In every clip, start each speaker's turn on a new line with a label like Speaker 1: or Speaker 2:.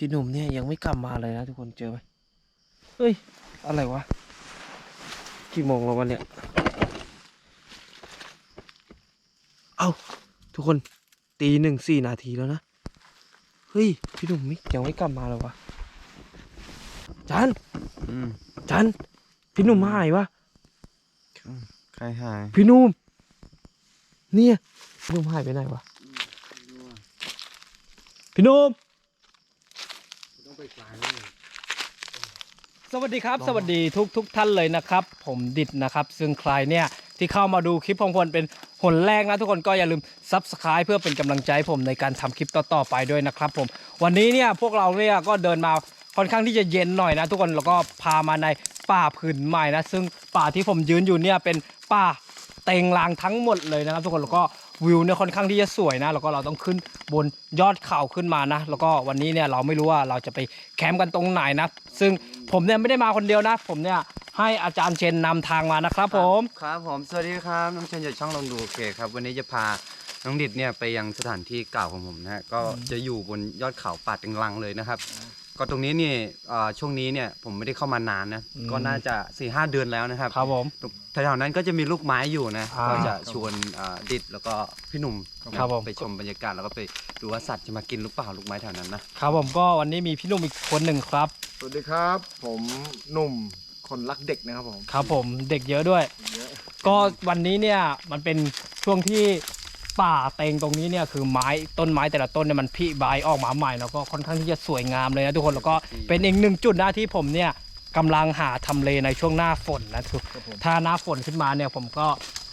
Speaker 1: พี่หนุ่มเนี่ยยังไม่กลับมาเลยนะทุกคนเจอไหมเฮ้ย อะไรวะ กี่โมงแล้ววันเนี่ย เอ้า ทุกคนตีหนึ่งสี่นาทีแล้วนะ เฮ้ย พี่หนุ่มไม่ยังไม่กลับมาเลยวะจัน
Speaker 2: อืม
Speaker 1: จัน พี่หนุ่มหายวะ
Speaker 2: ใครหาย
Speaker 1: พี่หนุ่มเนี่ยพี่หนุ่มหายไปไหนวะ พี่หนุ่ม
Speaker 3: สวัสดีครับ สวัสดีทุกทุกท่านเลยนะครับ ผมดิดนะครับ ซึ่งใครเนี่ยที่เข้ามาดูคลิปของผมเป็นหนแรกนะทุกคนก็อย่าลืม Subscribe เพื่อเป็นกำลังใจให้ผมในการทำคลิปต่อๆไปด้วยนะครับผมวันนี้เนี่ยพวกเราเนี่ยก็เดินมาค่อนข้างที่จะเย็นหน่อยนะ ทุกคนแล้วก็พามาในป่าผืนใหม่นะ ซึ่งป่าที่ผมยืนอยู่เนี่ยเป็นป่า เต็งลางทั้งหมดเลยนะครับทุกคนแล้วก็วิวเนี่ยค่อนข้างที่จะสวยนะ แล้วก็เราต้องขึ้นบนยอดเขาขึ้นมานะ แล้วก็วันนี้เนี่ยเราไม่รู้ว่าเราจะไปแคมป์กันตรงไหนนะ ซึ่งผมเนี่ยไม่ได้มาคนเดียวนะ ผมเนี่ยให้อาจารย์เชนนำทางมานะครับผม
Speaker 2: ครับผมสวัสดีครับน้องเชนจากช่องลองดูโอเคครับ วันนี้จะพาน้องดิดเนี่ยไปยังสถานที่เก่าของผมนะฮะก็จะอยู่บนยอดเขาป่าเตึงลังเลยนะครับ ก็ตรงนี้เนี่ยเอ่อช่วงนี้เนี่ยผมไม่ได้เข้ามานานนะ
Speaker 3: อืม
Speaker 2: ก็น่าจะ4ี่ห้าเดือนแล้วนะครับ
Speaker 3: ครับผม
Speaker 2: แถวๆนั้นก็จะมีลูกไม้อยู่นะ
Speaker 3: อ่า
Speaker 2: ก็จะชวนอ่าดิดแล้วก็พี่หนุ่ม
Speaker 3: ครับผม
Speaker 2: ไปชมบรรยากาศแล้วก็ไปดูว่าสัตว์จะมากินหรือเปล่าลูกไม้แถวนั้นนะ
Speaker 3: ครับผมก็วันนี้มีพี่หนุ่มอีกคนหนึ่งครับ
Speaker 4: สวัสดีครับ ผมหนุ่มคนรักเด็กนะครับผม
Speaker 3: ครับผมเด็กเยอะด้วย
Speaker 4: เยอะ
Speaker 3: ก็วันนี้เนี่ยมันเป็นช่วงที่ ป่าเต็งตรงนี้เนี่ยคือไม้ต้นไม้แต่ละต้นเนี่ยมันผลิใบออกมาใหม่แล้วก็ค่อนข้างที่จะสวยงามเลยนะทุกคนแล้วก็เป็นอีกหนึ่งจุดนะที่ผมเนี่ยกำลังหาทำเลในช่วงหน้าฝนนะทุก
Speaker 4: ครับผม
Speaker 3: ถ้าหน้าฝนขึ้นมาเนี่ยผมก็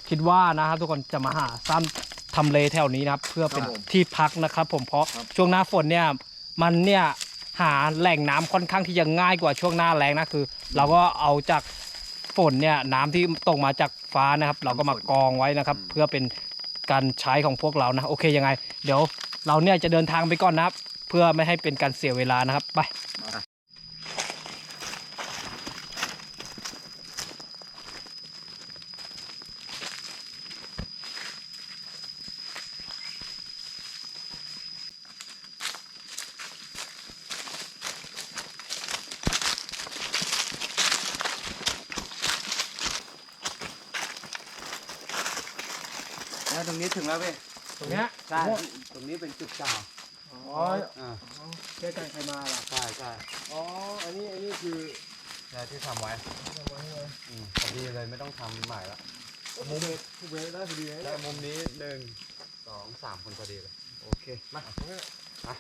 Speaker 3: คิดว่านะครับทุกคนจะมาหาซ้ำทำเลแถวนี้นะครับเพื่อเป็น
Speaker 4: ครับผม
Speaker 3: ที่พักนะครับผมเพราะ
Speaker 4: ครับ
Speaker 3: ช่วงหน้าฝนเนี่ยมันเนี่ยหาแหล่งน้ำค่อนข้างที่จะง่ายกว่าช่วงหน้าแรงนะคือ เราก็เอาจากฝนเนี่ยน้ำที่ตกมาจากฟ้านะครับ เราก็มากองไว้นะครับ เพื่อเป็น การใช้ของพวกเรานะโอเคยังไง เดี๋ยวเราเนี่ยจะเดินทางไปก่อนนะครับ เพื่อไม่ให้เป็นการเสียเวลานะครับไป
Speaker 2: ตรงนี้ถึงแล้วเว้ย
Speaker 3: ตรงเนี้ย
Speaker 2: ใช่ตรงนี้เป็นจุดเก่า
Speaker 4: อ๋อ
Speaker 2: อ่า
Speaker 4: แค่การใครมาล่ะ
Speaker 2: ใช่ใช่
Speaker 4: อ๋ออันนี้อันนี้คือ
Speaker 2: ใช่ที่ทำไว้
Speaker 4: ทำไว้ให้เลย
Speaker 2: อืมพอดีเลยไม่ต้องทำใหม่ละ
Speaker 4: มุมเวทุกเวได้พอดีเลย
Speaker 2: ได้มุมนี้หนึ่งสองสามคนพอดีเลย
Speaker 4: โอเคมา
Speaker 2: อ่า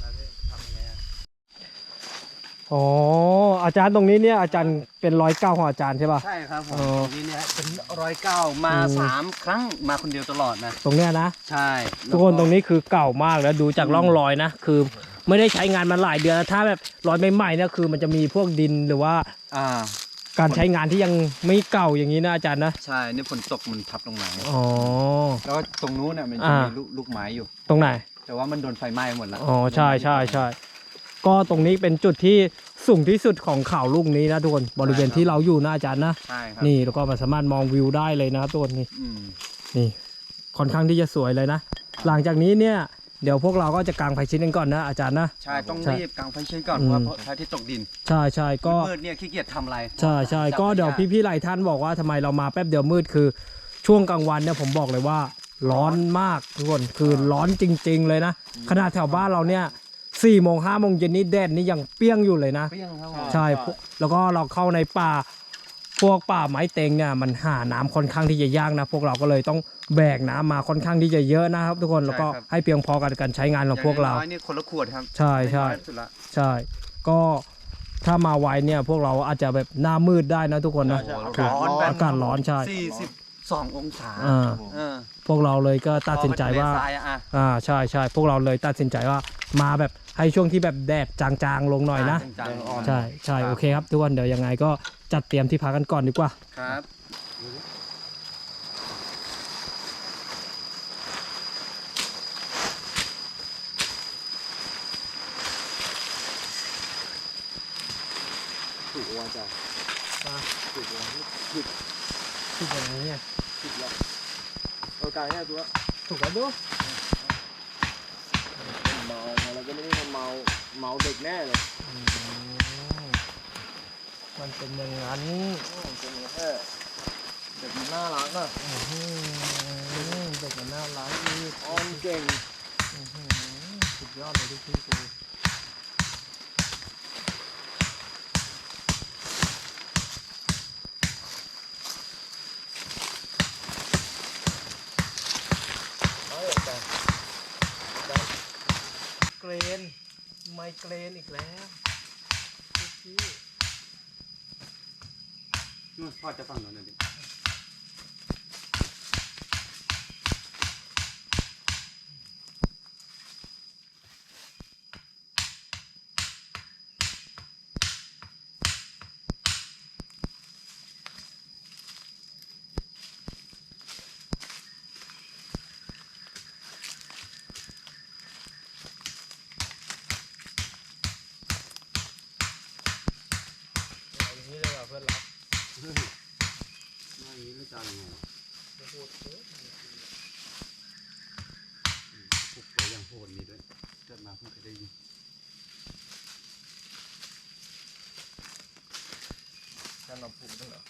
Speaker 2: แล้วพี่ทำยังไงอะ
Speaker 3: อ๋ออาจารย์ตรงนี้เนี่ยอาจารย์เป็นร้อยเก้าของอาจารย์ใช่ป่ะ
Speaker 2: ใช่ครับผม
Speaker 3: อ๋อ
Speaker 2: ตรงนี้เนี่ยเป็นร้อยเก้ามา
Speaker 3: อืม
Speaker 2: สามครั้งมาคนเดียวตลอดนะ
Speaker 3: ตรงเนี้ยนะ
Speaker 2: ใช่
Speaker 3: ทุกคนตรงนี้คือเก่ามากแล้วดูจากร่องรอยนะ คือไม่ได้ใช้งานมาหลายเดือนแล้วถ้าแบบรอยใหม่ๆเนี่ยคือมันจะมีพวกดินหรือว่า
Speaker 2: อ่า
Speaker 3: การใช้งานที่ยังไม่เก่าอย่างนี้นะอาจารย์นะ
Speaker 2: ใช่นี่ฝนตกมันทับลงมา
Speaker 3: อ๋อ
Speaker 2: แล้วก็ตรงนู้นเนี่ยมันจะ
Speaker 3: อ่ามี
Speaker 2: มีลูกลูกไม้อยู่
Speaker 3: ตรงไหน
Speaker 2: แต่ว่ามันโดนไฟไหม้หมดแล้ว
Speaker 3: อ๋อใช่ใช่ใช่ ก็ตรงนี้เป็นจุดที่สูงที่สุดของเขาลูกนี้นะทุกคนบริเวณที่เราอยู่นะอาจารย์นะ
Speaker 2: ใช่ครับ
Speaker 3: นี่แล้วก็มันสามารถมองวิวได้เลยนะครับทุกคนนี่
Speaker 2: อืม
Speaker 3: นี่ ค่อนข้างที่จะสวยเลยนะ หลังจากนี้เนี่ยเดี๋ยวพวกเราก็จะกางไฟชิ้นกันก่อนนะอาจารย์นะ
Speaker 2: ใช่ต้อง
Speaker 3: ใช่
Speaker 2: รีบกางไฟใช้ก่อน
Speaker 3: อื
Speaker 2: เพ
Speaker 3: ม
Speaker 2: ราะว่าพระอาทิตย์ตกดิน
Speaker 3: ใช่ใช่ก็
Speaker 2: มืดเนี่ยขี้เกียจทำอะไร
Speaker 3: ใช่ใช่
Speaker 2: จับ
Speaker 3: ก็เดี๋ยว
Speaker 2: ไม่ไพี่
Speaker 3: ๆหลายท่านบอกว่าทำไมเรามาแป๊บเดียวมืดคือ ช่วงกลางวันเนี่ยผมบอกเลยว่า ร้อนมากทุกคนคือร้อนจริง ๆ เลยนะขนาดแถวบ้านเราเนี่ย สี่โมงห้าโมงเย็นนี่แดดนี่ยังเปรี้ยงอยู่เลยนะ
Speaker 2: เปรี้ยงครับผม
Speaker 3: ใช่พวกแล้วก็เราเข้าในป่า พวกป่าไม้เต็งเนี่ยมันหาน้ำค่อนข้างที่จะยากนะ พวกเราก็เลยต้องแบกน้ำมาค่อนข้างที่จะเยอะนะครับ ทุกคนแล้วก็ให้เพียงพอกับการใช้งานของพวกเรา
Speaker 2: อย่งน้อยๆนี่คนละขวดครับ
Speaker 3: ใช่ใช่
Speaker 2: น้อยๆสุดละ
Speaker 3: ใช่ ก็ถ้ามาไวเนี่ยพวกเราอาจจะแบบหน้ามืดได้นะทุกคนนะ
Speaker 2: ใช่
Speaker 3: คือ
Speaker 2: ร้อนแบบ
Speaker 3: อากาศร้อนใช่
Speaker 2: สี่สิบสององศา
Speaker 3: อ่า
Speaker 2: เออ
Speaker 3: พวกเราเลยก็ตัดสินใจว่า
Speaker 2: พอไปทะเลทรายอะอะ
Speaker 3: อ่าใช่ใช่พวกเราเลยตัดสินใจว่ามาแบบ ให้ช่วงที่แบบแดดจางๆลงหน่อยนะ
Speaker 2: จังๆ
Speaker 3: ใช่ใช่
Speaker 2: ครับ
Speaker 3: โอเคครับทุกคนเดี๋ยวยังไงก็จัดเตรียมที่พักกันก่อนดีกว่า
Speaker 2: ครับ
Speaker 4: ถูกว่าจะมา ถูกว่าผิด
Speaker 3: ถูกอย่างนี้เนี่ย
Speaker 4: ผิดแล้วเออกายเนี่ยตัว
Speaker 3: ถูกแล้วดู
Speaker 4: เมาเด็กแน่เลย
Speaker 3: อืมมันเป็นอย่างนั้น
Speaker 4: โอ้เป็นแค่เด็กมันน่ารักอะ
Speaker 3: อื้อหือเด็กมันน่ารักอีก
Speaker 4: ออนเก่ง
Speaker 3: อื้อหือสุดยอดเลยที่พี่กู
Speaker 4: เอาแต่
Speaker 3: เกรนไม เกรนอีกแล้วพี่
Speaker 2: นู่นพ่อจะฟังหน่อยหน่อยดิ
Speaker 3: อย่างนี้เลยว่ะเพื่อนรัก
Speaker 2: ว่าอย่างนี้แล้วจะเอายังไงวะ
Speaker 3: จะพูดเถอะ
Speaker 2: ปลุกไปอย่างโหดนี้ด้วยเกิดมาเพิ่งเคยได้ยิน
Speaker 4: การนำผูกนั่นเหรอ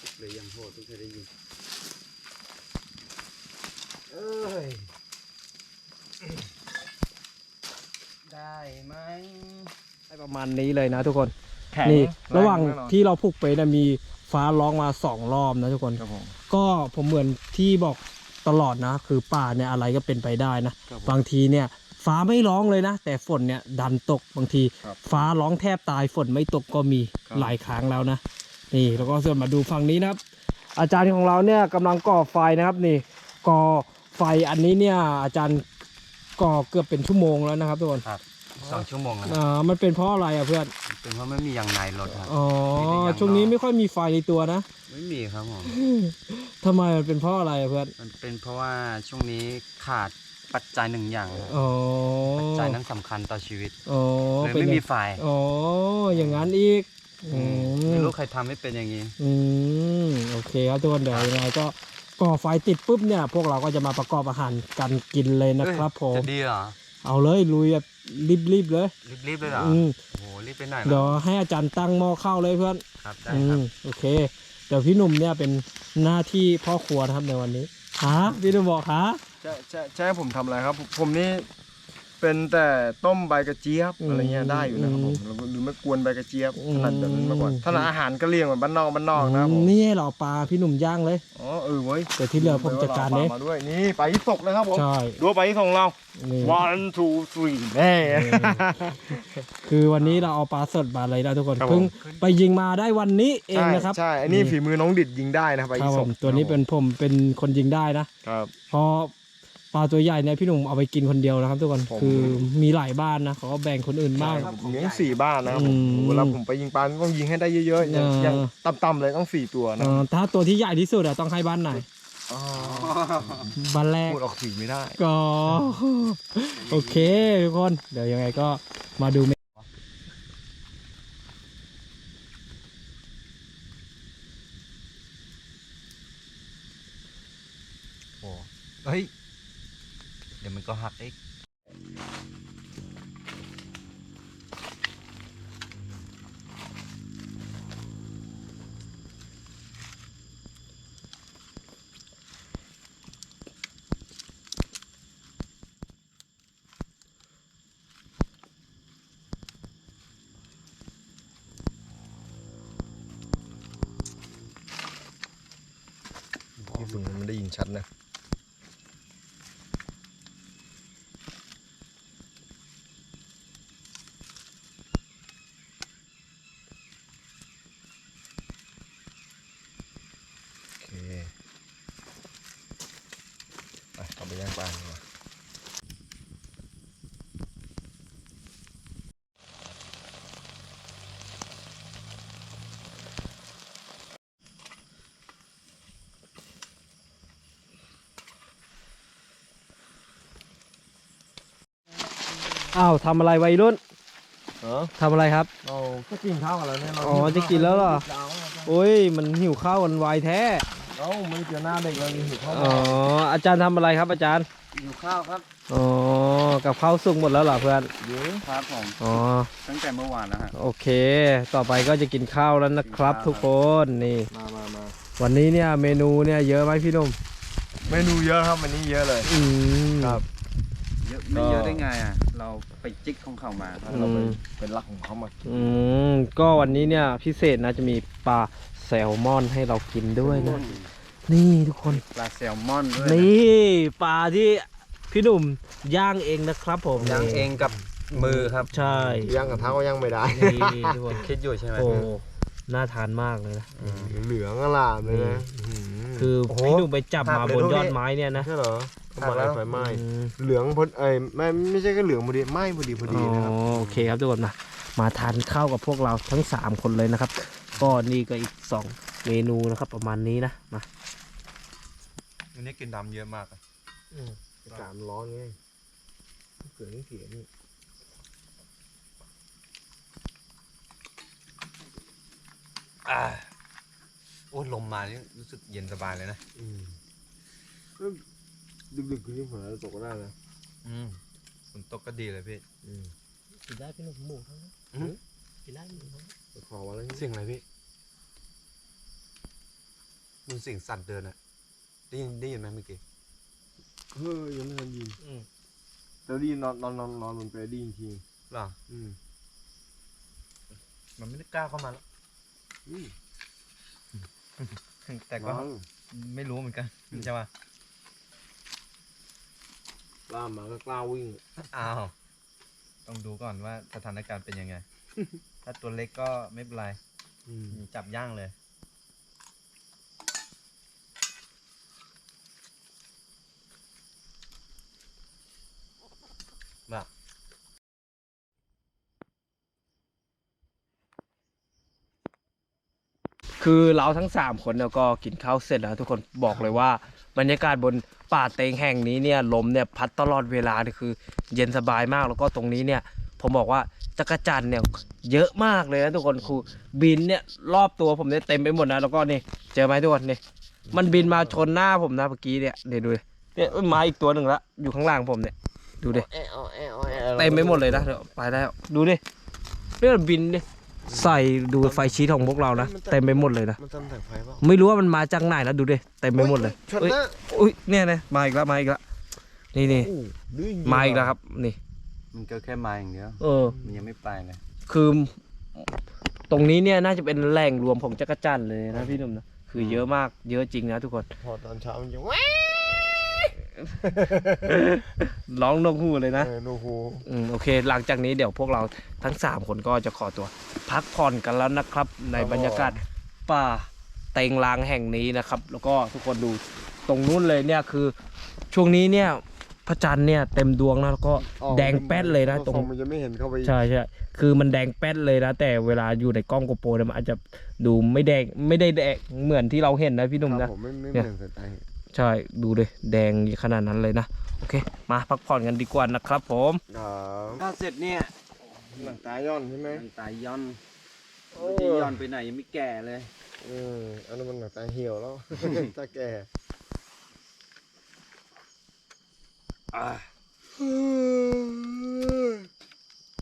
Speaker 2: ปลุกเลยอย่างโหดเพิ่งเคยได้ยินเอ้ย ได้ไหม
Speaker 3: ได้ประมาณนี้เลยนะทุกคนนี่ระหว่างที่เราผูกไปนะมีฟ้าร้องมาสองรอบนะทุกคน
Speaker 4: ครับผม
Speaker 3: ก็ผมเหมือนที่บอกตลอดนะ คือป่าเนี่ยอะไรก็เป็นไปได้นะ
Speaker 4: ครับผม
Speaker 3: บางทีเนี่ย ฟ้าไม่ร้องเลยนะ แต่ฝนเนี่ยดันตกบางที
Speaker 4: ครับ
Speaker 3: ฟ้าร้องแทบตายฝนไม่ตกก็มี
Speaker 4: ครับ
Speaker 3: หลายครั้งแล้วนะนี่แล้วก็ส่วนมาดูฝั่งนี้นะครับ อาจารย์ของเราเนี่ยกำลังก่อไฟนะครับนี่ก่อไฟอันนี้เนี่ยอาจารย์ก่อเกือบเป็นชั่วโมงแล้วนะครับทุกคน
Speaker 2: ครับสองชั่วโมงแล้ว
Speaker 3: อ่ามันเป็นเพราะอะไรอะเพื่อน
Speaker 2: เป็นเพราะไม่มียางในรถครับ
Speaker 3: อ๋อ
Speaker 2: มีแต่ยาง
Speaker 3: ช่วงนี้
Speaker 2: นอก
Speaker 3: ไม่ค่อยมีไฟในตัวนะ
Speaker 2: ไม่มีครับผม
Speaker 3: ทำไมมันเป็นเพราะอะไรอะเพื่อน
Speaker 2: มันเป็นเพราะว่าช่วงนี้ขาด ปัจจัยหนึ่งอย่างครับ
Speaker 3: อ๋อ
Speaker 2: ปัจจัยนั้นสำคัญต่อชีวิต
Speaker 3: อ๋อ
Speaker 2: เลย
Speaker 3: เป็น
Speaker 2: ไม่มี
Speaker 3: อย่าง
Speaker 2: ไฟ
Speaker 3: อ๋ออย่างนั้นอีกอืม
Speaker 2: ไม่รู้ใครทำให้เป็นอย่างนี้
Speaker 3: อืมโอเคครับทุกคนเดี๋ยวยังไงก็ก่อไฟติดปุ๊บเนี่ย พวกเราก็จะมาประกอบอาหารกันกินเลยนะครับผม
Speaker 2: จะดีเหรอ
Speaker 3: เอาเลยลุยแบบรีบๆเลย
Speaker 2: รีบๆเลยเหรอ
Speaker 3: อืม
Speaker 2: โอ้โหรีบไปไหน
Speaker 3: เดี๋ยว
Speaker 2: ล่ะ
Speaker 3: ให้อาจารย์ตั้งหม้อข้าวเลยเพื่อน
Speaker 2: ครับได้
Speaker 3: อื
Speaker 2: ครั
Speaker 3: ม
Speaker 2: บ
Speaker 3: โอเค เดี๋ยวพี่หนุ่มเนี่ยเป็นหน้าที่พ่อครัวนะครับในวันนี้ฮะพี่หนุ่มบอกฮะ
Speaker 4: จะจะจะให้ผมทำอะไรครับผมผมนี่เป็นแต่ต้มใบกระเจี๊ยบ
Speaker 3: อืม
Speaker 4: อะไรเงี้ยได้อยู่นะครับผม
Speaker 3: อืม
Speaker 4: หรือไม่กวนใบกระเจี๊ยบ
Speaker 3: อืม
Speaker 4: ถนัดแบบนั้นมาก่อนถนัดอาหารกะเหรี่ยงแบบบ้านนอกบ้านนอกนะครับผม
Speaker 3: นี่เหราปลาพี่หนุ่มย่างเลย
Speaker 4: อ๋อเออเว้ย
Speaker 3: เดี๋ยวที่เหลือผมจัดการเอง
Speaker 4: ปลมาด้วยนี่ไปที่ตกนะครับผม
Speaker 3: ใช่
Speaker 4: ดูไปที่ตกเรา
Speaker 3: นี่
Speaker 4: one two three แน่
Speaker 3: คือวันนี้เราเอาปลาสดมาเลยนะทุกคน
Speaker 4: ครับผม
Speaker 3: เพิ่งไปยิงมาได้วันนี้เอง
Speaker 4: ใช่
Speaker 3: นะครับ
Speaker 4: ใช่อันนี้ฝีมือน้องดิดยิงได้นะไป
Speaker 3: ครับ
Speaker 4: ที่
Speaker 3: ผ
Speaker 4: ต
Speaker 3: ม
Speaker 4: ก
Speaker 3: ตัวนี้เป็นผมเป็นคนยิงได้นะ
Speaker 4: ครับ
Speaker 3: เพราะ ปลาตัวใหญ่เนี่ยพี่หนุ่มเอาไปกินคนเดียวนะครับทุกคน
Speaker 4: ผม
Speaker 3: คือมีหลายบ้านนะเขาก็แบ่งคนอื่นบ้าง
Speaker 4: ผมเลี้ยงสี่บ้านนะครับผม
Speaker 3: อืม
Speaker 4: เวลาผมไปยิงปลาต้องยิงให้ได้เยอะๆอย่าง
Speaker 3: เออ
Speaker 4: อ ย่างต่ำๆเลยต้องสี่ตัวนะ
Speaker 3: เอ่อถ้าตัวที่ใหญ่ที่สุดอะต้องให้บ้านไหน
Speaker 4: อ๋อ
Speaker 3: บ้านแรก
Speaker 4: พูดออกสีไม่ได้
Speaker 3: ก็ โอเคทุกคน เดี๋ยวยังไงก็มาดูเม
Speaker 2: โอ้เฮ้ยเดี๋ยวมันก็หักอีก
Speaker 4: ที่ฝุ่นมันได้ยินชัดนะ โอเค ไปเอาไปย่างปลาดีกว่า
Speaker 3: อ้าวทำอะไรวัยรุ่น
Speaker 4: เออ
Speaker 3: ทำอะไรครับ
Speaker 4: เราก็กินข้าวกันแล้วเนี่ยเรา
Speaker 3: อ๋อจะกินแล้วเหรอ
Speaker 4: เา
Speaker 3: โอ้ยมันหิวข้าวกันไวแท้
Speaker 4: เราไม่เจอหน้าเด็กเราหิวข้าว
Speaker 3: อ๋ออาจารย์ทำอะไรครับอาจารย์
Speaker 2: อยู่ข้าวครับ
Speaker 3: อ๋อกับข้าวสุกหมดแล้วเหรอเพื่อน
Speaker 4: เยอะ
Speaker 2: ครับผม
Speaker 3: อ๋อ
Speaker 2: ตั้งแต่เมื่อวานแล้วฮะ
Speaker 3: โอเค ต่อไปก็จะกินข้าวแล้วนะครับ
Speaker 2: กินข้าว
Speaker 3: ทุกคนนี่
Speaker 4: มามามา
Speaker 3: วันนี้เนี่ยเมนูเนี่ยเยอะไหมพี่หนุ่ม
Speaker 4: เมนูเยอะครับวันนี้เยอะเลย
Speaker 3: อืม
Speaker 4: ครับ
Speaker 2: เยอะไม่เยอะได้ไงอะ เราไปจิกของเขามาครับ
Speaker 4: เราเป็น
Speaker 3: อืม
Speaker 4: เป็นหลักของเขามากิน
Speaker 3: อืมก็วันนี้เนี่ยพิเศษนะจะมีปลาแซลมอนให้เรากินด้วยนะ นี่ทุกคน
Speaker 2: ปลาแซลมอนด้วยะ
Speaker 3: นี่ปลาที่พี่หนุ่มย่างเองนะครับผม
Speaker 2: ย่างเองกับมือครับ
Speaker 3: ใช่
Speaker 4: ย่างกับเท้าก็ย่างไม่ได้
Speaker 3: นี่ทุกคน
Speaker 2: คิดอยู่ใช่ไหม
Speaker 3: โอ้ น่าทานมากเลยนะ
Speaker 4: เหลืองอลามเลยนะ
Speaker 3: คือ
Speaker 4: โอ้โห
Speaker 3: พี่หนุ่มไปจับ
Speaker 4: หั
Speaker 3: มาก
Speaker 4: เลย
Speaker 3: บน
Speaker 4: ลูก
Speaker 3: ยอด
Speaker 4: นี่
Speaker 3: ไม้เนี่ยนะ
Speaker 4: ใช่เหรอ
Speaker 2: หักแล้ว
Speaker 4: ไฟไหม้
Speaker 3: อืม
Speaker 4: เหลืองพอเอ้ยไม่ไม่ใช่แค่เหลืองพอดีไหม้พอดีพอดีนะครับ
Speaker 3: อ๋อโอเคครับทุกคนมามาทานข้าวกับพวกเราทั้ง 3 คนเลยนะครับก็นี่ก็อีก 2 เมนูนะครับ ประมาณนี้นะมา
Speaker 2: วันนี้กินดำเยอะมาก
Speaker 4: อากาศมันร้อนไงเกิดเสียนี่
Speaker 2: อ่าโอ้ยลมมานี่รู้สึกเย็นสบายเลยนะ
Speaker 4: อืมก็ดึกๆคืนนี้ฝนอาจจะตกก็ได้นะ
Speaker 2: อืมฝนตกก็ดีเลยพี่
Speaker 4: อืม
Speaker 3: กินได้พี่หนุ่มหมูทั้งนั้น
Speaker 2: อืม
Speaker 3: กินได้หมูทั้งนั้น
Speaker 4: แต่ขอมาแล้ว
Speaker 2: เสียงอะไรพี่มันเสียงสัตว์เดินอะได้ยินได้ยินไหมเมื่อกี้
Speaker 4: เฮ้ยยังไม่ทันยิน
Speaker 3: อืม
Speaker 4: แต่ได้ยินนอนนอนนอนนอนบนเปรย์ได้ยินที
Speaker 2: หรอ
Speaker 4: อืม
Speaker 2: มันไม่ได้กล้าเข้ามาแล้ว
Speaker 4: อืม
Speaker 2: แต่ก็
Speaker 4: นอน
Speaker 2: ไม่รู้เหมือนกันใช่ป่ะ
Speaker 4: กล้ามาก็กล้าวิ่ง
Speaker 2: อ้าวต้องดูก่อนว่าสถานการณ์เป็นยังไง ถ้าตัวเล็กก็ไม่เป็นไร
Speaker 4: อืม
Speaker 2: จับย่างเลย
Speaker 3: คือเราทั้ง 3 คนเนี่ยก็กินข้าวเสร็จแล้วทุกคนบอกเลยว่าบรรยากาศบนป่าเตงแห่งนี้เนี่ยลมเนี่ยพัดตลอดเวลาเนี่ยคือ เย็นสบายมากแล้วก็ตรงนี้เนี่ย ผมบอกว่าจักรจันทร์เนี่ยเยอะมากเลยนะทุกคนคือบินเนี่ยรอบตัวผมเนี่ยเต็มไปหมดนะแล้วก็นี่เจอไหมทุกคนนี่มันบินมาชนหน้าผมนะเมื่อกี้เนี่ยเดี๋ยวดูดิเนี่ยเอ้ยมาอีกตัวหนึ่งละอยู่ข้างล่างผมเนี่ยดูดิเต็มไปหมดเลยนะเดี๋ยวไปแล้วดูดิเนี่ยบินดิ ใส่ดูไฟชีตของพวกเรานะเต็มไปหมดเลยนะ
Speaker 4: มันทำแต่ไฟเปล่า
Speaker 3: ไม่รู้ว่ามันมาจากไหนนะดูดิเต็มไปหมดเลย
Speaker 4: ชน
Speaker 3: เอ้ย
Speaker 4: หน้า
Speaker 3: อุ้ยเนี่ยนะมาอีกแล้วมาอีกแล้วนี่นี่
Speaker 4: โอ้ดื้อจริง
Speaker 3: มาอีกแล้วครับ นี่
Speaker 2: มันก็แค่มาอย่างเดียว
Speaker 3: เออ
Speaker 2: มันยังไม่ไปเลย
Speaker 3: คือตรงนี้เนี่ยน่าจะเป็นแหล่งรวมของจักรจันทร์เลยนะพี่หนุ่มนะคือเยอะมากเยอะจริงนะทุกคน
Speaker 4: พอตอนเช้ามันจะแว๊
Speaker 3: ร้องนกฮูกเลยนะ
Speaker 4: เออโอ้โห
Speaker 3: อืมโอเค หลังจากนี้เดี๋ยวพวกเราทั้ง 3 คนก็จะขอตัว พักผ่อนกันแล้วนะครับ ในบรรยากาศป่าเต็งลางแห่งนี้นะครับ แล้วก็ทุกคนดูตรงนู้นเลยเนี่ยคือ ช่วงนี้เนี่ยพระจันทร์เนี่ยเต็มดวงนะแล้วก็
Speaker 4: ออก
Speaker 3: แดงแป๊ดเลยนะตรง
Speaker 4: ฟอมันจะไม่เห็นเข้าไป
Speaker 3: ใช่ใช่คือมันแดงแป๊ดเลยนะ แต่เวลาอยู่ในกล้องโกโปรเนี่ยมันอาจจะดูไม่แดงไม่ได้แดงเหมือนที่เราเห็นนะพี่หนุ่ม
Speaker 4: ครั
Speaker 3: นะ
Speaker 4: บผมไม่ไม่
Speaker 3: เนี่ย
Speaker 4: เหมือนสายตาเห็น
Speaker 3: ใช่ดูเลยแดงขนาดนั้นเลยนะ โอเค มาพักผ่อนกันดีกว่านะครับผม
Speaker 4: ครับ
Speaker 2: ถ้าเสร็จเนี่ย
Speaker 4: หนังตาย่อนใช่ไหม
Speaker 2: มันตายย้อน
Speaker 4: โอ้
Speaker 2: มันจะย้อนไปไหนยังไม่แก่เลย
Speaker 4: เอออันนั้นมันหนังตาเหี่ยวแล้วตาแก่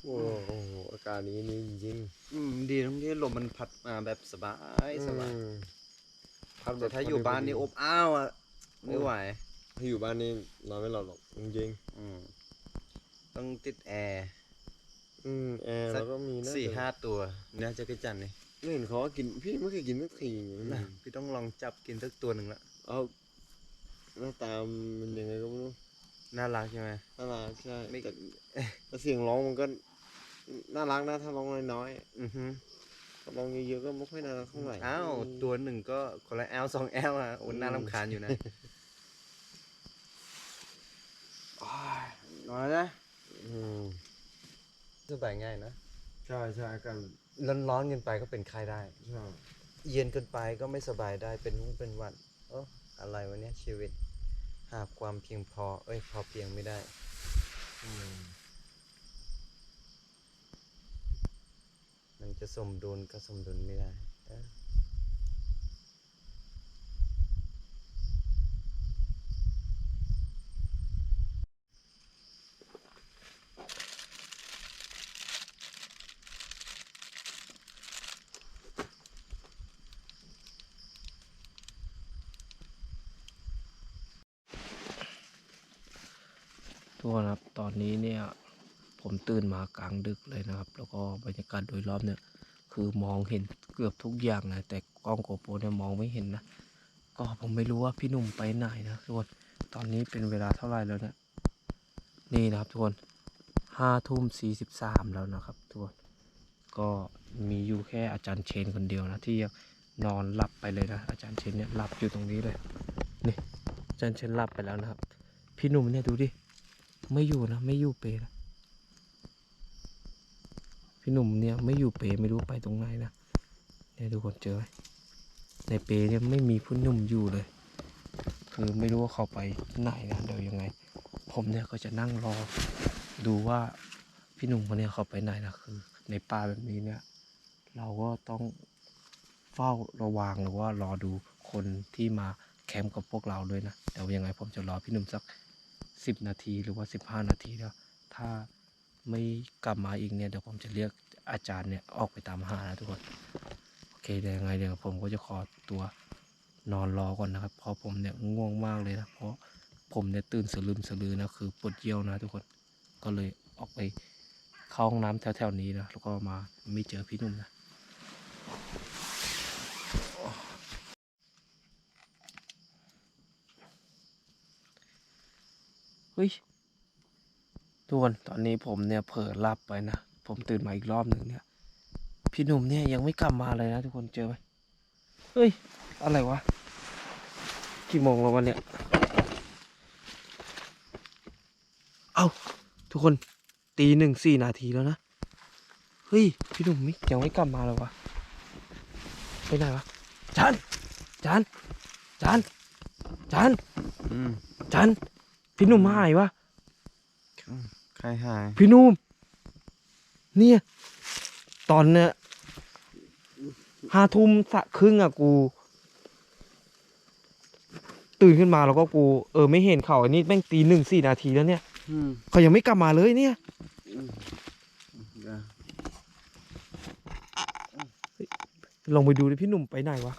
Speaker 4: โอ้โหอากาศนี้นี่จริง
Speaker 2: อืมดีตรงที่ลมมันพัดมาแบบสบาย
Speaker 4: ๆ
Speaker 2: สบาย
Speaker 4: อืมพัด
Speaker 2: แต่ถ้าอยู่บ้านนี่อบอ้าวอะ ไม่ไหว
Speaker 4: ถ้าอยู่บ้านนี่นอนไม่หลับหรอกจริง
Speaker 2: อืม ต้องติดแอร์
Speaker 4: ๆอืมแอร์แล้วก็มีน่
Speaker 2: สี่
Speaker 4: จะ
Speaker 2: ห้าตัวเนี่ยจักรจันทร์นี่
Speaker 4: ไม่เห็นเขาว่ากินพี่ไม่เคยกินสักทีอย่างนี้
Speaker 2: นะพี่ต้องลองจับกินสักตัวหนึ่งละ
Speaker 4: เอาหน้าตามันยังไงก็ไม่รู้
Speaker 2: น่ารักใช่ไหม
Speaker 4: น่ารักใช่
Speaker 2: ไม่
Speaker 4: แต่แต่เสียงร้องมันก็น่ารักนะถ้าร้องน้อย
Speaker 2: อือฮึ
Speaker 4: ๆถ้าร้องเยอะๆก็ไม่ค่อยน่ารักเท่าไหร่
Speaker 2: อ้าวตัวหนึ่งก็คนละแอลสองแอลอะโอ้น่ารำคาญอยู่นะ นอนนะ
Speaker 4: อืม
Speaker 2: สบายง่ายนะ
Speaker 4: ใช่ใช่อาการ
Speaker 2: ร้อนๆเกินไปก็เป็นไข้ได้
Speaker 4: ใช่
Speaker 2: เย็นเกินไปก็ไม่สบายได้เป็นวุ่นเป็นหวันเอออะไรวะเนี่ยชีวิต หาความเพียงพอ เอ้ย พอเพียงไม่ได้
Speaker 4: อืม
Speaker 2: จะสมดุลก็สมดุลไม่ได้เออ
Speaker 3: ทุกคนครับตอนนี้เนี่ยผมตื่นมากลางดึกเลยนะครับ แล้วก็บรรยากาศโดยรอบเนี่ย คือมองเห็นเกือบทุกอย่างนะแต่กล้องโกโปรเนี่ยมองไม่เห็นนะก็ผมไม่รู้ว่าพี่หนุ่มไปไหนนะทุกคนตอนนี้เป็นเวลาเท่าไหร่แล้วเนี่ยนี่นะครับทุกคนห้าทุ่มสี่สิบสามแล้วนะครับทุกคนก็มีอยู่แค่อาจารย์เชนคนเดียวนะที่ยังนอนหลับไปเลยนะอาจารย์เชนเนี่ยหลับอยู่ตรงนี้เลยนี่อาจารย์เชนหลับไปแล้วนะครับ พี่หนุ่มเนี่ยดูดิ ไม่อยู่นะ ไม่อยู่เปรนะพี่หนุ่มเนี่ยไม่อยู่เปรไม่รู้ไปตรงไหนนะเนี่ยทุกคนเจอไหมในเปรเนี่ยไม่มีผู้หนุ่มอยู่เลย คือไม่รู้ว่าเขาไปไหนนะเดี๋ยวยังไง ผมเนี่ยก็จะนั่งรอ ดูว่าพี่หนุ่มคนนี้เขาไปไหนนะคือ ในป่าแบบนี้เนี่ย เราก็ต้องเฝ้าระวังหรือว่ารอดูคนที่มาแคมป์กับพวกเราด้วยนะเดี๋ยวยังไงผมจะรอพี่หนุ่มสัก สิบนาทีหรือว่าสิบห้านาทีแล้ว ถ้าไม่กลับมาอีกเนี่ยเดี๋ยวผมจะเรียกอาจารย์เนี่ยออกไปตามหานะทุกคน โอเคเดี๋ยวยังไงเดี๋ยวผมก็จะขอตัวนอนรอก่อนนะครับ เพราะผมเนี่ยง่วงมากเลยนะ เพราะผมเนี่ยตื่นสลืมสลือนะคือปวดเยี่ยวนะทุกคน ก็เลยออกไปเข้าห้องน้ำแถวๆนี้นะแล้วก็มาไม่เจอพี่นุ่มนะ เฮ้ยทุกคนตอนนี้ผมเนี่ยเผลอหลับไปนะ ผมตื่นมาอีกรอบหนึ่งเนี่ย พี่หนุ่มเนี่ยยังไม่กลับมาเลยนะทุกคนเจอไหมเฮ้ย อะไรวะ กี่โมงแล้ววันเนี่ย เอ้า ทุกคนตีหนึ่งสี่นาทีแล้วนะ เฮ้ย พี่หนุ่มไม่ยังไม่กลับมาเลยวะไปไหนวะจานจานจานจาน
Speaker 2: อืม
Speaker 3: จาน พี่หนุ่มหายวะ
Speaker 2: ใครหาย
Speaker 3: พี่หนุ่มเนี่ย ตอนเนี้ยห้าทุ่มสะครึ่งอะกู ตื่นขึ้นมาแล้วก็กู เออไม่เห็นเขาอันนี้แม่งตีหนึ่งสี่นาทีแล้วเนี่ย
Speaker 2: อืม
Speaker 3: เขายังไม่กลับมาเลยเนี่ย
Speaker 2: เดี๋ยว
Speaker 3: ลองไปดูดิพี่หนุ่มไปไหนวะ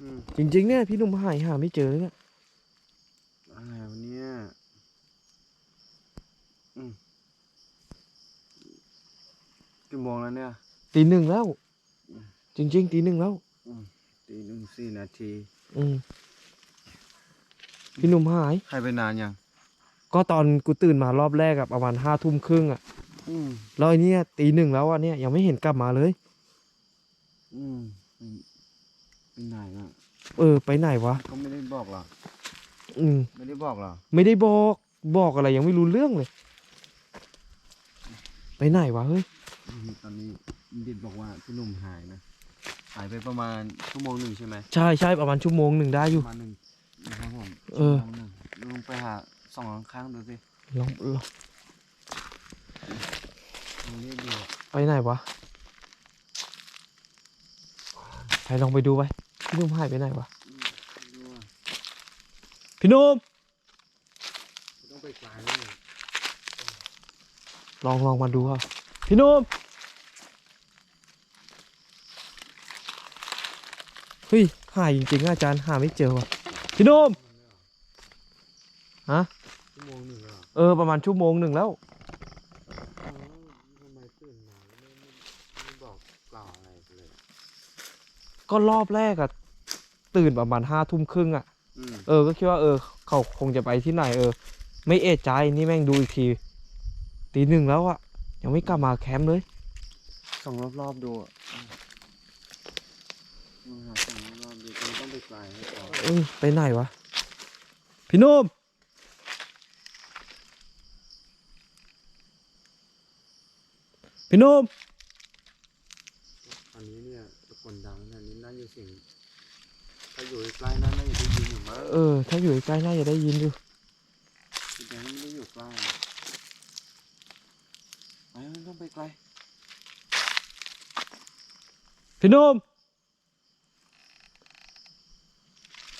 Speaker 2: อืม
Speaker 3: จริง ๆ เนี่ยพี่หนุ่มหายหาไม่เจอเลยเนี่ย
Speaker 2: อะไรวะเนี่ยอืม กี่โมงแล้วเนี่ย
Speaker 3: ตีหนึ่งแล้ว จริง ๆ ตีหนึ่งแล้ว
Speaker 2: ตีหนึ่งสี่นาที
Speaker 3: อืมพี่หนุ่มหาย
Speaker 2: ใครไปนานยัง
Speaker 3: ก็ตอนกูตื่นมารอบแรกอะประมาณห้าทุ่มครึ่งอะ
Speaker 2: อืม
Speaker 3: แล้วไอ้เนี่ยตีหนึ่งแล้วอะเนี่ยยังไม่เห็นกลับมาเลย
Speaker 2: อืมไปไหนอะ
Speaker 3: เออ ไปไหนวะ
Speaker 2: เขาไม่ได้บอกหรอ
Speaker 3: อืม
Speaker 2: ไม่ได้บอกหรอ
Speaker 3: ไม่ได้บอก บอกอะไรยังไม่รู้เรื่องเลย ไปไหนวะเฮ้ย
Speaker 2: อืม ตอนนี้ดิดบอกว่าพี่หนุ่มหายนะ หายไปประมาณชั่วโมงหนึ่งใช่ไหม
Speaker 3: ใช่ใช่ประมาณชั่วโมงหนึ่งได้อ
Speaker 2: ป
Speaker 3: ยู่
Speaker 2: ระมาณหนึ่งนะครับผม
Speaker 3: เออ
Speaker 2: ชั่วโมงหนึ่งลงไปหาสองข้างๆดูสิ
Speaker 3: ลองลอง
Speaker 2: ลองเรียกดูอะ
Speaker 3: ไปไหนวะไปลองไปดูไปพี่หนุ่มหายไปไหนวะ
Speaker 2: ดูอะ
Speaker 3: พี่หนุ่ม
Speaker 2: ไม่ต้องไปไกลเลย
Speaker 3: ลองลองมาดูครับพี่หนุ่ม เฮ้ยหายจริงๆอะอาจารย์หาไม่เจอวะพี่หนุ่มฮะ
Speaker 2: ชั่วโมงหนึ่งเหรอ
Speaker 3: เออประมาณชั่วโมงหนึ่งแล้ว
Speaker 2: อ๋อทำไมตื่นมาไม่ไม่ไม่บอกกล่าวอะไรกันเลย
Speaker 3: ก็รอบแรกอะตื่นประมาณห้าทุ่มครึ่งอะ
Speaker 2: อืม
Speaker 3: เออก็คิดว่าเออ เขาคงจะไปที่ไหนเออ ไม่เอะใจนี่แม่งดูอีกทีตีหนึ่งแล้วอะยังไม่กลับมาแคมป์เลย
Speaker 2: ส่องรอบๆดูอะอืมอืมหาส่องรอ
Speaker 3: เอ้ยไปไหนวะ พี่นุ่มพี่นุ่ม
Speaker 2: อันนี้เนี่ยตะโกนดังนะนี่น่าจะเสียงถ้าอยู่ใกล้ๆนั่นน่าจะได้ยินอยู่มั้ง
Speaker 3: เออ ถ้าอยู่ใกล้ๆน่าจะได้ยินอยู่
Speaker 2: แสดงว่าไม่ได้อยู่ใกล้ไปไม่ต้องไปไกล
Speaker 3: พี่หนุ่ม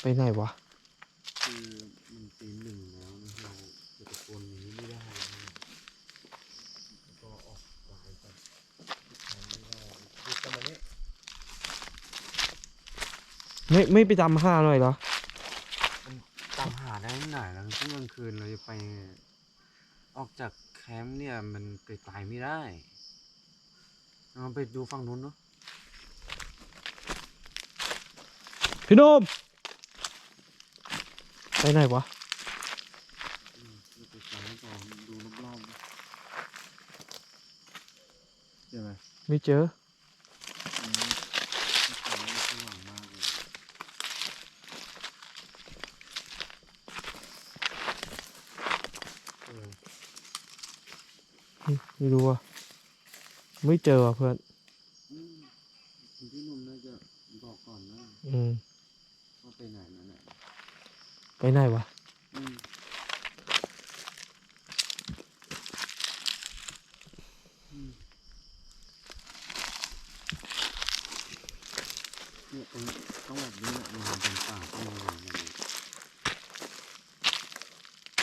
Speaker 3: ไปไหนวะ
Speaker 2: คือมันตีหนึ่งแล้วเราจะตะโกนอย่างนี้ไม่ได้แล้วก็ออกไลน์กันไม่ได้หยุดกันมานี้
Speaker 3: ไม่ไม่ไปตามห้าหน่อยเหรอ
Speaker 2: ตามหาได้ที่ไหนแล้วช่วงกลางคืนเราจะไป ออกจากแคมป์เนี่ยมันไปไกลไม่ได้เราไปดูฝั่งนู้นเนาะ
Speaker 3: พี่หนุ่ม ไปไหนวะ
Speaker 2: ไปไกลก่อนดูรอบๆนะใช่ไหม
Speaker 3: ไม่เจอ
Speaker 2: ไม่เลยเออ
Speaker 3: ไม่รู้อะ ไม่เจอว่ะเพื่อน
Speaker 2: อืมคุณพี่หนุ่มน่าจะบอกก่อนนะ
Speaker 3: อืม
Speaker 2: ว่าไปไหนนั่นแหละ
Speaker 3: ไปไหนวะ
Speaker 2: อืมอืมเนี่ยตรงต้องแบบนี้แหละมันเป็นป่าต้องระวังนะ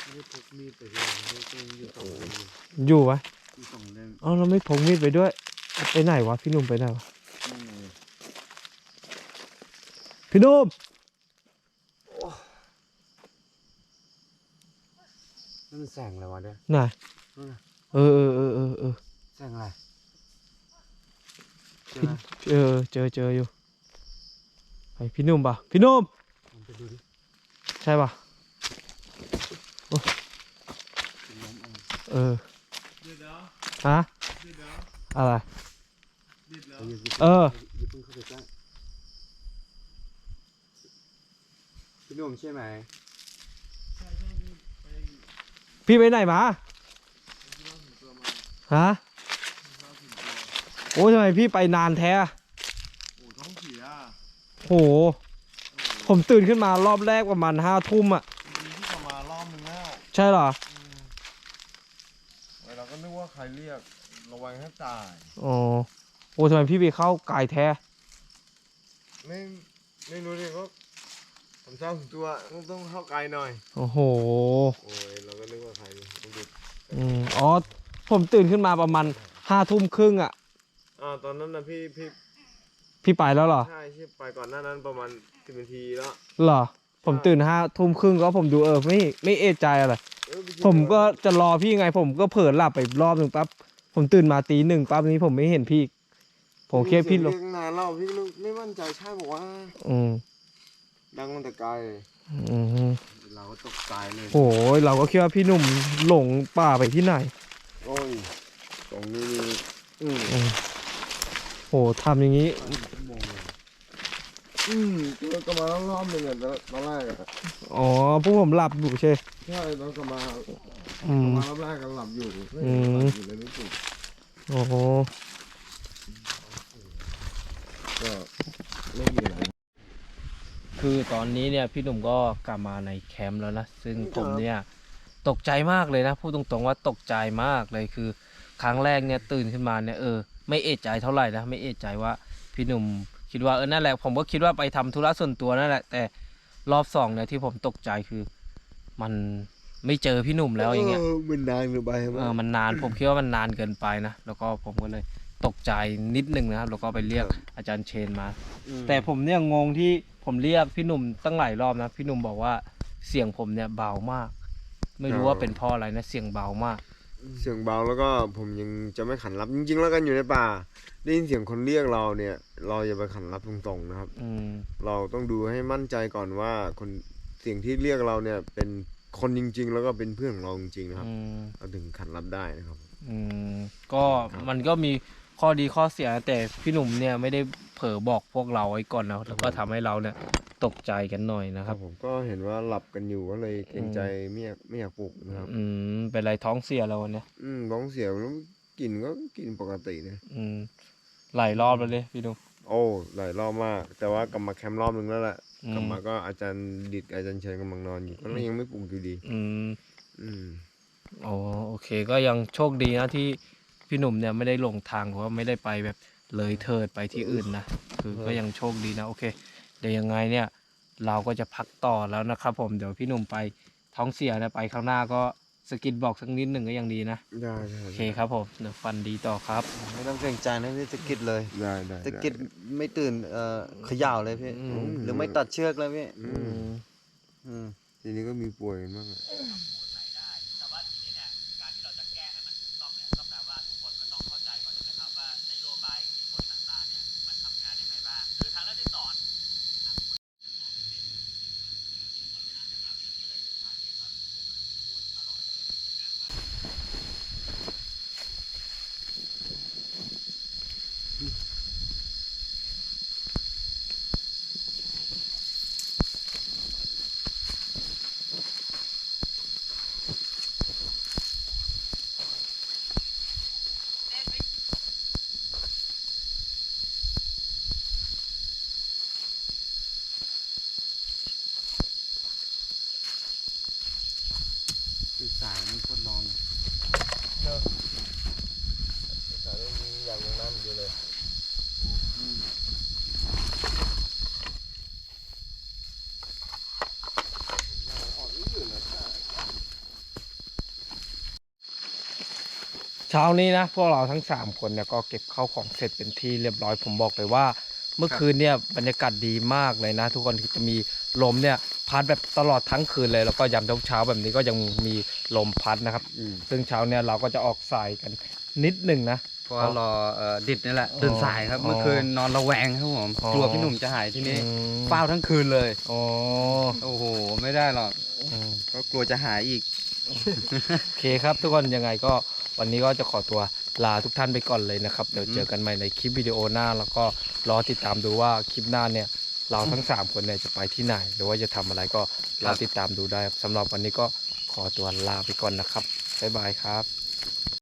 Speaker 2: ไม่ได้พกมีดไปด้วยไม่ได้ต้องอยู่สองเล่มอยู่
Speaker 3: อยู่วะ
Speaker 2: อยู่สองเล่ม
Speaker 3: เอ้าเราไม่พกมีดไปด้วย ไปไหนวะพี่หนุ่มไปไหนวะ
Speaker 2: นั่นไง
Speaker 3: พี่หนุ่ม
Speaker 2: นั่นมัน แสงอะไรวะเนี่ย
Speaker 3: ไหน
Speaker 2: นั่นน่ะ
Speaker 3: เออเออเออเออเออ
Speaker 2: แสงอะไรใช่
Speaker 3: พี่
Speaker 2: ไหม
Speaker 3: เออเจอเจออยู่ไปพี่หนุ่มปะพี่หนุ่ม
Speaker 2: ลองไปดูดิ
Speaker 3: ใช่ปะ
Speaker 2: เป็นลมเอา
Speaker 3: เออฮะอะไร
Speaker 2: เอาอย่าอย่า
Speaker 3: เออ
Speaker 2: อย่าเพิ่งเข้าไปใกล้พี่หนุ่มใช่ไหม
Speaker 3: พี่ไปไหนมาฮะโอ้ยทำไมพี่ไปนานแท้อะ
Speaker 4: โอ้ท้องเสีย
Speaker 3: โห ผมตื่นขึ้นมารอบแรกประมาณห้าทุ่มอะ
Speaker 4: มีที่จะมารอบนึงแล้ว
Speaker 3: ใช่เหรอ
Speaker 4: เออเราก็นึกว่าใครเรียกระวังให้ตาย
Speaker 3: อ๋อโอ้ทำไมพี่ไปเข้าไกลแท้
Speaker 4: ไม่ไม่รู้ดิก็ ผมเศร้าถึงตัวต้องต้องเข้าไกลหน่อย
Speaker 3: โอ้โห
Speaker 4: โอ้ยเราก็นึกว่าใครต้องดู
Speaker 3: อืมอ๋อ ผมตื่นขึ้นมาประมาณห้าทุ่มครึ่งอะ
Speaker 4: อ่าตอนนั้นนะพี่พี่
Speaker 3: พี่ไปแล้วเหรอ
Speaker 4: ใช่ที่ไปก่อนหน้านั้นประมาณสิบนาทีแล้ว
Speaker 3: เหรอ ผมตื่นห้าทุ่มครึ่งก็ผมดูเออไม่ไม่เอะใจอะไร
Speaker 4: เออไปกิน
Speaker 3: ผมก็
Speaker 4: เดี๋ยว
Speaker 3: จะรอพี่ไง ผมก็เผลอหลับไปรอบหนึ่งปั๊บ ผมตื่นมาตีหนึ่งปั๊บนี้ผมไม่เห็นพี่ ผมเครียดพี่ลง
Speaker 4: เสียงนานแล้วพี่ก็ไม่มั่นใจใช่บอกว่า
Speaker 3: อืม
Speaker 4: ดังมันแต่ไกล
Speaker 3: อืม
Speaker 2: เราก็ตกใจเลย
Speaker 3: โอ้ยเราก็คิดว่าพี่หนุ่มหลงป่าไปที่ไหน
Speaker 4: โอ้ยตรงนี้นี่อืม
Speaker 3: อืมโหทำอย่างนี้
Speaker 2: ชั่วโมงเลย
Speaker 4: อืมก็ก็มาแล้วรอบหนึ่งอะตอนตอนแรกอะ
Speaker 3: อ๋อพวกผมหลับอยู่ใช่
Speaker 4: ใช่ตอนก็มา
Speaker 3: อืม
Speaker 4: มารอบแรกกันหลับอยู่ไม่
Speaker 3: อื
Speaker 4: เห็นห
Speaker 3: ม
Speaker 4: ลับอยู่เลยไม่ปลุก
Speaker 3: โอ้โห
Speaker 4: ก็ไม่มีอะไร
Speaker 3: คือตอนนี้เนี่ยพี่หนุ่มก็กลับมาในแคมป์แล้วนะ ซึ่งผมเนี่ยตกใจมากเลยนะพูดตรงๆว่าตกใจมากเลยคือ ครั้งแรกเนี่ยตื่นขึ้นมาเนี่ยเออไม่เอะใจเท่าไหร่นะไม่เอะใจว่าพี่หนุ่มคิดว่าเออนั่นแหละผมก็คิดว่าไปทำธุระส่วนตัวนั่นแหละแต่รอบสองเนี่ยที่ผมตกใจคือ มันไม่เจอพี่หนุ่มแล้วอย่างเงี้ย
Speaker 4: มันนานเกินไป
Speaker 3: เออมันนานผมคิดว่ามันนานเกินไปนะแล้วก็ผมก็เลย ตกใจนิดนึงนะครับแล้วก็ไปเรียกอาจารย์เชนมา แต่ผมเนี่ยงงที่ผมเรียกพี่หนุ่มตั้งหลายรอบนะ พี่หนุ่มบอกว่าเสียงผมเนี่ยเบามาก ไม่รู้ว่าเป็นเพราะอะไรนะเสียงเบามาก
Speaker 4: เสียงเบาแล้วก็ผมยังจะไม่ขันรับจริง ๆ แล้วกันอยู่ในป่าได้ยินเสียงคนเรียกเราเนี่ย เราอย่าไปขันรับตรงๆนะครับ
Speaker 3: อืม
Speaker 4: เราต้องดูให้มั่นใจก่อนว่าคนเสียงที่เรียกเราเนี่ยเป็นคนจริง ๆ แล้วก็เป็นเพื่อนของเราจริงๆนะครับ
Speaker 3: อืม
Speaker 4: เราถึงขันรับได้นะครับ
Speaker 3: อืมก็
Speaker 4: ครับ
Speaker 3: มันก็มี ข้อดีข้อเสียแต่พี่หนุ่มเนี่ยไม่ได้เผลอบอกพวกเราไว้ก่อนนะแล้วก็ทำให้เราเนี่ยตกใจกันหน่อยนะ
Speaker 4: ค
Speaker 3: ค
Speaker 4: รั
Speaker 3: รั
Speaker 4: บบ ผมก็เห็นว่าหลับกันอยู่ก็เลยเกรงใจไม่อยากไม่อยากปลุกนะครับ
Speaker 3: อืมเป็นไรท้องเสียแล้ววันเนี้ย
Speaker 4: อืมร้องเสียงแล้วกลิ่นก็กลิ่นปกตินะ
Speaker 3: อืมหลายรอบแล้วเลยพี่หนุ่ม
Speaker 4: โอ้หลายรอบมาก แต่ว่ากลับมาแคมป์รอบนึงแล้วแหละ
Speaker 3: อืม
Speaker 4: กลับมาก็อาจารย์ดิดอาจารย์เชิญกำลังนอนอยู่ก็ยังไม่ปลุกอยู่ดี
Speaker 3: อืม
Speaker 4: อืม
Speaker 3: อ๋อโอเคก็ยังโชคดีนะที่ พี่หนุ่มเนี่ยไม่ได้หลงทางหรือว่าไม่ได้ไปแบบเลยเถิดไปที่อื่นนะคือก็ยังโชคดีนะโอเค เดี๋ยวยังไงเนี่ย เราก็จะพักต่อแล้วนะครับ ผมเดี๋ยวพี่หนุ่มไปท้องเสียนะไปข้างหน้าก็สะกิดบอกสักนิดหนึ่งก็ยังดีนะ
Speaker 4: ได้ได้
Speaker 3: โอเคครับผมเดี๋ยวฟันดีต่อครับ
Speaker 2: ไม่ต้องเกรงใจนะพี่ตะกิดเลย
Speaker 4: ได้ได้
Speaker 2: ตะกิดไม่ตื่นเอ่อเขย่าเลยพี่
Speaker 3: อืม
Speaker 2: หรือไม่ตัดเชือกเลยพี่
Speaker 4: อื
Speaker 3: อื
Speaker 4: ม
Speaker 3: ม
Speaker 2: อืม
Speaker 4: ทีนี้ก็มีป่วยกันบ้างอะ
Speaker 5: แต่ว่าทีนี้เนี่ยการที่เราจะแก้ให้มันถูกต้องเนี่ยก็แปลว่าทุกคนก็ต้องเข้าใจก่อนนะครับว่านโยบายของคนต่างๆเนี่ยมันทำงานยังไงบ้างคือทางเลือกที่สอน
Speaker 2: คือสายมันโคตรร้อน
Speaker 4: อย่างนั้นอยู่เลย
Speaker 3: เช้านี้นะพวกเราทั้ง 3 คนเนี่ยก็เก็บข้าวของเสร็จเป็นที่เรียบร้อยผมบอกเลยว่า เมื่อคืนเนี่ยบรรยากาศดีมากเลยนะ ทุกคนจะมีลมเนี่ยพัดแบบตลอดทั้งคืนเลย แล้วก็ยามเช้าๆแบบนี้ก็ยังมีลมพัดนะครับ
Speaker 4: อืม
Speaker 3: ซึ่งเช้าเนี่ยเราก็จะออกสายกันนิดหนึ่งนะ
Speaker 2: เพราะว่ารอเอ่อดิดนี่แหละ
Speaker 3: อ๋อ
Speaker 2: ตื่นสายครับ
Speaker 3: อ๋อ
Speaker 2: เมื่อคืนนอนระแวงครับผม
Speaker 3: อ๋อ
Speaker 2: กลัวพี่หนุ่มจะหายที่นี่
Speaker 3: อืม
Speaker 2: เฝ้าทั้งคืนเลย
Speaker 3: อ๋อ
Speaker 2: โอ้โหไม่ได้หรอก
Speaker 3: อืม
Speaker 2: ก็กลัวจะหายอีก
Speaker 3: โอเคครับทุกคนยังไงก็ วันนี้ก็จะขอตัวลาทุกท่านไปก่อนเลยนะครับ เดี๋ยวเจอกันใหม่ในคลิปวิดีโอหน้า แล้วก็รอติดตามดูว่าคลิปหน้าเนี่ยเราทั้ง 3 คนเนี่ยจะไปที่ไหน หรือว่าจะทำอะไรก็รอติดตามดูได้ครับสำหรับวันนี้ก็ขอตัวลาไปก่อนนะครับบ๊ายบายครับ